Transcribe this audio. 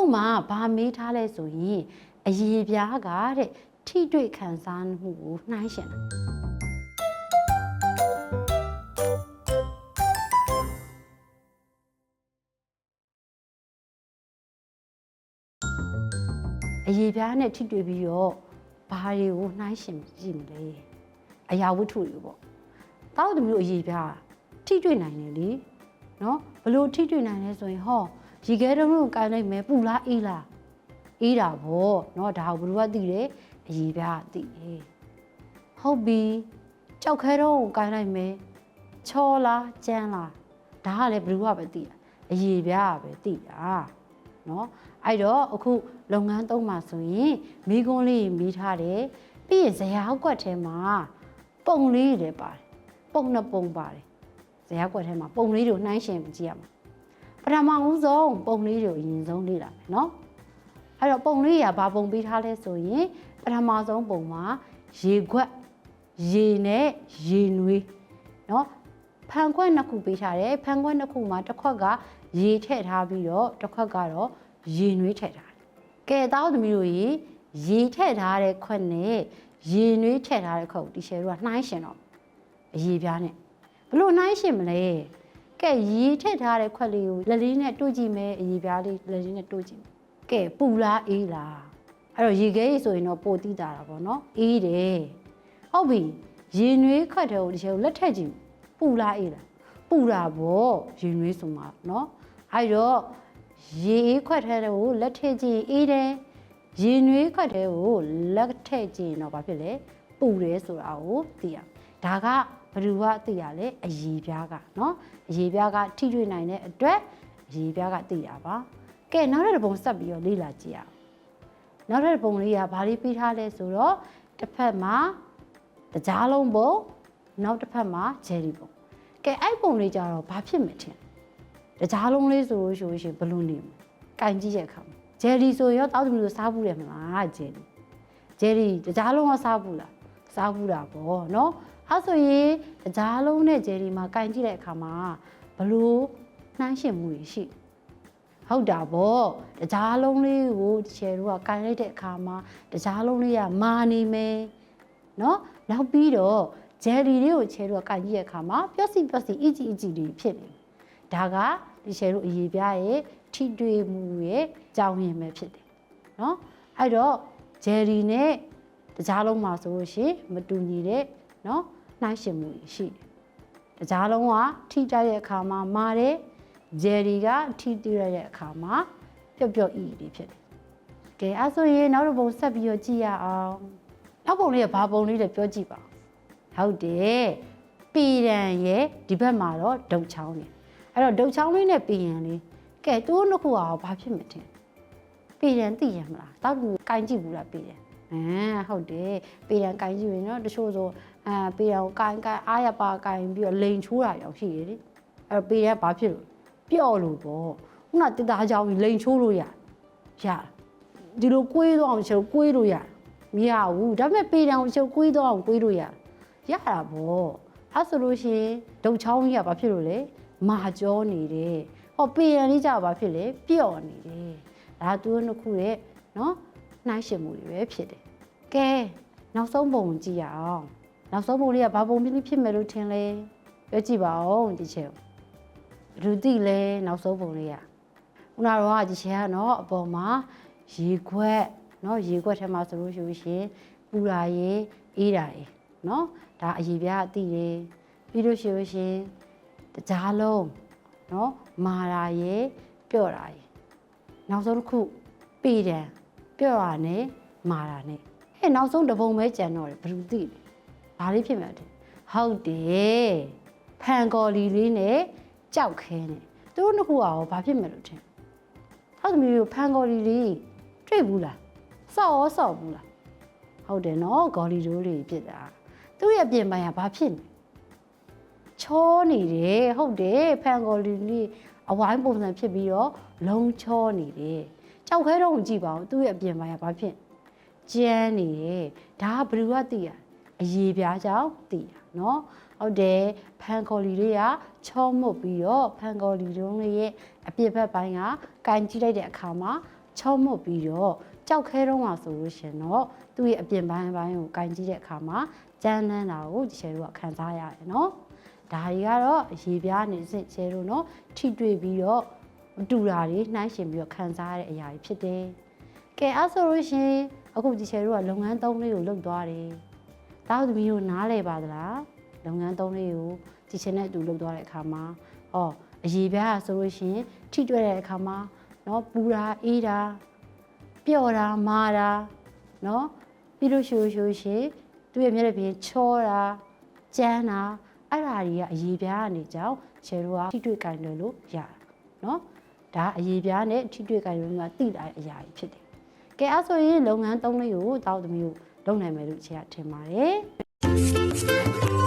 ဆုံးမှာဗာမေးထားလဲဆိုရင်အရေးပြားကတဲ့ထိတွေ့ခံစားမှုကိုနှိုင်းရှင်တာအရေးပြားနဲ့ထိတွေ့ပြီးတော့ဘာတွေကိုနှိုင်းရှင်ကြည့်မလဲအရာဝတ္ထုတွေပေါ့တောက်တမျိုးအရေးပြားထိတွေ့နိုင်တယ်လေနော်ဘလို့ထိတွေ့နိုင်လဲဆိုရင်ဟော ရေခဲတုံးကိုကိုင်းလိုက်မယ်ပူလားအေးလားအေးတာဗောနော်ဒါကိုဘလို့ကသိတယ်အရေးပြားကသိတယ်ဟုတ်ပြီကြောက်ခဲတုံးကိုကိုင်းလိုက်မယ်ချောလားကြမ်းလားဒါကလည်းဘလို့ကပဲသိတာအရေးပြားကပဲသိတာနော်အဲ့တော့အခုလုပ်ငန်းသုံးမှာဆိုရင်မိကွန်းလေးမိထားတယ်ပြီးရင်ဇရာကွက်ထဲမှာပုံလေးတွေပါတယ်ပုံနှစ်ပုံပါတယ်ဇရာကွက်ထဲမှာပုံလေးတွေကိုနှိုင်းရှင်ကြည့်ရမှာ ပထမဦးဆုံးပုံလေးတွေကိုအရင်ဆုံးလေ့လာမယ်နော်အဲ့တော့ပုံလေးကဘာပုံပေးထားလဲဆိုရင်ပထမဆုံးပုံမှာရေခွက်ရေနဲ့ရေနွေးနော်ဖန်ခွက်နှစ်ခုပေးထားတယ်ဖန်ခွက်နှစ်ခုမှာတစ်ခွက်ကရေထည့်ထားပြီးတော့တစ်ခွက်ကတော့ရေနွေးထည့်ထားတယ်ကဲတောက်သမီးတို့ရေရေထည့်ထားတဲ့ခွက်နဲ့ရေနွေးထည့်ထားတဲ့ခွက်ကိုတီရှယ်တို့ကနှိုင်းရှင်တော့အရေပြားနဲ့ဘလို့နှိုင်းရှင်မလဲ ကဲရေထည့်ထားတဲ့ခွက်လေးကိုလက်လေးနဲ့တို့ကြည့်မယ်အရေပြားလေးလက်လေးနဲ့တို့ကြည့်မယ်ကဲပူလားအေးလားအဲ့တော့ရေခဲရေဆိုရင်တော့ပိုတိတာတာပေါ့နော်အေးတယ်ဟုတ်ပြီရေနွေးခွက်တဲ့ကိုတီရှယ်ကိုလက်ထည့်ကြည့်ပူလားအေးလားပူတာပေါ့ရေနွေးဆိုမှာနော်အဲ့တော့ရေအေးခွက်ထဲကိုလက်ထည့်ကြည့်အေးတယ်ရေနွေးခွက်ထဲကိုလက်ထည့်ကြည့်ရင်တော့ဘာဖြစ်လဲပူတယ်ဆိုတာကိုသိရဒါက ဘယ်သူကသိရလဲအရေပြားကနော်အရေပြားကထိတွေ့နိုင်တဲ့အတွက်အရေပြားကသိရပါကဲနောက်တစ်ပုံဆက်ပြီးတော့လေ့လာကြည့်အောင်နောက်တစ်ပုံလေးကဘာလေးပြီးထားလဲဆိုတော့တစ်ဖက်မှာတကြားလုံးပုံနောက်တစ်ဖက်မှာဂျယ်ရီပုံကဲအဲ့ပုံလေးကြတော့ဘာဖြစ်မထင်တကြားလုံးလေးဆိုလို့ရှိရင်ဘလို့နေမလဲကင်ကြည့်ရဲ့အခါမှာဂျယ်ရီဆိုရောတောက်သူမျိုးစားဘူးတယ်မလားဂျယ်ရီဂျယ်ရီတကြားလုံးကစားဘူးလား စားဘူးတာပေါ့နော်အဲ့ဆိုရင်တကြားလုံးနဲ့ဂျယ်ရီမှာကင်ကြည့်တဲ့အခါမှာဘလို့နှမ်းရှင်မှုတွေရှိဟုတ်တာဗောတကြားလုံးလေးကိုချယ်တို့ကကင်လိုက်တဲ့အခါမှာတကြားလုံးလေးကမာနေမယ်နော်နောက်ပြီးတော့ဂျယ်ရီလေးကိုချယ်တို့ကကင်ကြည့်တဲ့အခါမှာပျော့စီပျော့စီအီဂျီအီဂျီတွေဖြစ်နေတယ်ဒါကဒီချယ်တို့အရေးပြားရဲ့ထိတွေ့မှုရဲ့ကြောင်းရင်ပဲဖြစ်တယ်နော်အဲ့တော့ဂျယ်ရီနဲ့ တကြားလုံးမှာဆိုလို့ရှိရင်မတူညီတဲ့နော်နှိုင်းရှင်မှုတွေရှိတယ်တကြားလုံးကထိတိုက်တဲ့အခါမှာမာတယ်ဂျယ်ရီကထိတိရတဲ့အခါမှာပျော့ပျော့အီတွေဖြစ်တယ်ကဲအဲ့ဆိုရင်နောက်တစ်ပုံဆက်ပြီးတော့ကြည့်ရအောင်နောက်ပုံလေးကဘာပုံလေးလဲပြောကြည့်ပါဟုတ်တယ်ပီရန်ရဲ့ဒီဘက်မှာတော့ဒုတ်ချောင်းနေအဲ့တော့ဒုတ်ချောင်းလေးနဲ့ပီရန်လေးကဲသူတို့နှစ်ခုကဘာဖြစ်မထင်ပီရန်သိရမလားတောက်ကူကင်ကြည့်ဘူးလားပီရန် အဲဟုတ်တယ်ပီရန်ကင်ကြည့်ရင်တော့တချို့ဆိုအဲပီရန်ကိုကင်ကင်အားရပါကင်ပြီးတော့လိန်ချိုးတာရောရှိတယ်လေအဲ့တော့ပီရန်ဘာဖြစ်လို့ပျော့လို့ပေါ့ခုနတစ်သားကြောင်လိန်ချိုးလို့ရရဒီလိုကွေးတော့အောင်ချေကွေးလို့ရမရဘူးဒါပေမဲ့ပီရန်ကိုချေကွေးတော့အောင်ကွေးလို့ရရတာပေါ့အဲ့ဆိုလို့ရှိရင်ဒုတ်ချောင်းကြီးကဘာဖြစ်လို့လဲမာကြောနေတယ်ဟောပေရန်လေးကြဘာဖြစ်လဲပျော့နေတယ်ဒါသူတို့နှစ်ခုရဲ့နော် နှိုင်းရှင်မှုတွေပဲဖြစ်တယ်ကဲနောက်ဆုံးပုံကြည့်ရအောင်နောက်ဆုံးပုံလေးကဘာပုံပြီးဖြစ်မယ်လို့ထင်လဲပြောကြည့်ပါဦးဒီချက်ဘယ်သူသိလဲနောက်ဆုံးပုံလေးကခုနကတော့ဒီချက်ကတော့အပေါ်မှာရေခွက်နော်ရေခွက်ထဲမှာဆိုလို့ရှိရင်ပူတာရေအေးတာရေနော်ဒါအရေပြားအသိတယ်ပြီးလို့ရှိလို့ရှင်တကြားလုံးနော်မာတာရေပျော့တာရေနောက်ဆုံးတစ်ခုပေတယ် ပျော့တာနဲ့မာတာနဲ့ဟဲ့နောက်ဆုံးတစ်ပုံပဲကြံတော့တယ်ဘယ်သူသိလဲဘာလေးဖြစ်မှာလဲဟုတ်တယ်ဖန်ကော်လီလေးနဲ့ကြောက်ခဲနဲ့သူတို့နှစ်ခုကရောဘာဖြစ်မယ်လို့ထင်ဟုတ်တယ်မျိုးဖန်ကော်လီလေးတွေ့ဘူးလားစော့ရောစော့ဘူးလားဟုတ်တယ်နော်ဂေါ်လီဒိုးတွေဖြစ်တာသူ့ရဲ့ပြင်ပန်းကဘာဖြစ်နေချောနေတယ်ဟုတ်တယ်ဖန်ကော်လီလေးအဝိုင်းပုံစံဖြစ်ပြီးတော့လုံးချောနေတယ် ကြောက်ခဲတော့ကြည့်ပါဦးသူ့ရဲ့ပြင်ပန်းကဘာဖြစ်ကျန်းနေတယ်ဒါကဘယ်သူကသိရအရေးပြားကြောင့်သိတာနော်ဟုတ်တယ်ဖန်ကော်လီလေးကချောမုတ်ပြီးတော့ဖန်ကော်လီတုံးလေးရဲ့အပြစ်ဘက်ပိုင်းကကန်ကြည့်လိုက်တဲ့အခါမှာချောမော့ပြီးတော့ကြောက်ခဲတော့မှဆိုလို့ရှင်တော့သူ့ရဲ့အပြင်ပိုင်းပိုင်းကိုကင်ကြည့်တဲ့အခါမှာကြမ်းတမ်းတာကိုဒီချယ်တို့ကခံစားရတယ်နော်ဒါတွေကတော့အရေးပြားနေစစ်ချယ်တို့နော်ထိတွေ့ပြီးတော့ မတူတာတွေနှိုင်းရှင်ပြီးတော့ခံစားရတဲ့အရာတွေဖြစ်တယ်။ကဲအဲ့ဆိုလို့ရှင်အခုဒီချယ်တို့ကလုပ်ငန်းသုံးလေးကိုလုပ်သွားတယ်။တောက်သမီးတို့နားလဲပါသလား။လုပ်ငန်းသုံးလေးကိုဒီချယ်နဲ့အတူလုပ်သွားတဲ့အခါမှာအော်အရေးပြားဆိုလို့ရှင်ထိတွေ့တဲ့အခါမှာနော်ပူတာအေးတာပျော့တာမာတာနော်ပြီးလို့ရှိလို့ရှင်သူ့ရဲ့မျက်နှာပြင်ချောတာကြမ်းတာအဲ့ဓာတွေကအရေးပြားကနေကြောင်းချယ်တို့ကထိတွေ့ကြင်တယ်လို့ရတာနော် ဒါအရေးပြားနဲ့ထိတွေ့ကင်တယ်လို့တိလာတဲ့အရာကြီးဖြစ်တယ်ကဲအဲ့ဆိုရင်လုပ်ငန်းသုံးလေးကိုတောက်သမီးကိုလုပ်နိုင်မယ်လို့ချယ်ကထင်ပါတယ်